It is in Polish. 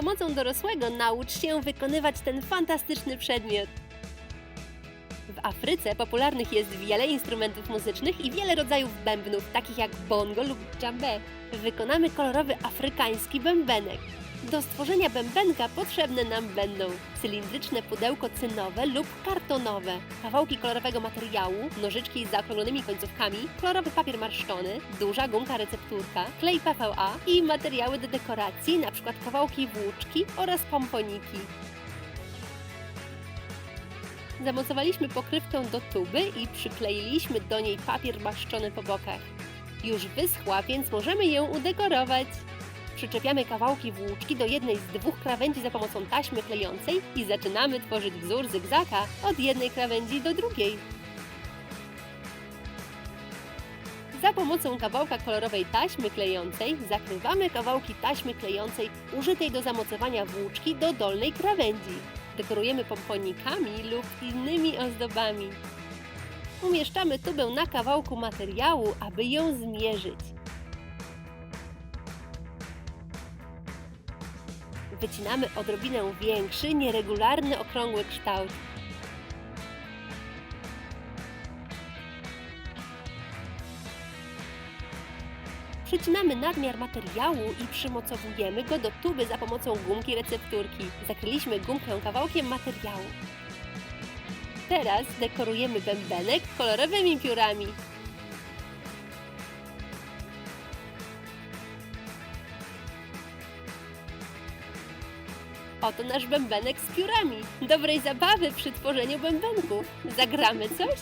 pomocą dorosłego naucz się wykonywać ten fantastyczny przedmiot. W Afryce popularnych jest wiele instrumentów muzycznych i wiele rodzajów bębnów, takich jak bongo lub dżambé. Wykonamy kolorowy afrykański bębenek. Do stworzenia bębenka potrzebne nam będą cylindryczne pudełko cynowe lub kartonowe, kawałki kolorowego materiału, nożyczki z zaokrąglonymi końcówkami, kolorowy papier marszczony, duża gumka recepturka, klej PVA i materiały do dekoracji, np. kawałki włóczki oraz pomponiki. Zamocowaliśmy pokrywkę do tuby i przykleiliśmy do niej papier maszczony po bokach. Już wyschła, więc możemy ją udekorować. Przyczepiamy kawałki włóczki do jednej z dwóch krawędzi za pomocą taśmy klejącej i zaczynamy tworzyć wzór zygzaka od jednej krawędzi do drugiej. Za pomocą kawałka kolorowej taśmy klejącej zakrywamy kawałki taśmy klejącej użytej do zamocowania włóczki do dolnej krawędzi. Dekorujemy pomponikami lub innymi ozdobami. Umieszczamy tubę na kawałku materiału, aby ją zmierzyć. Wycinamy odrobinę większy, nieregularny, okrągły kształt. Przycinamy nadmiar materiału i przymocowujemy go do tuby za pomocą gumki recepturki. Zakryliśmy gumkę kawałkiem materiału. Teraz dekorujemy bębenek kolorowymi piórami. Oto nasz bębenek z piórami. Dobrej zabawy przy tworzeniu bębenków. Zagramy coś?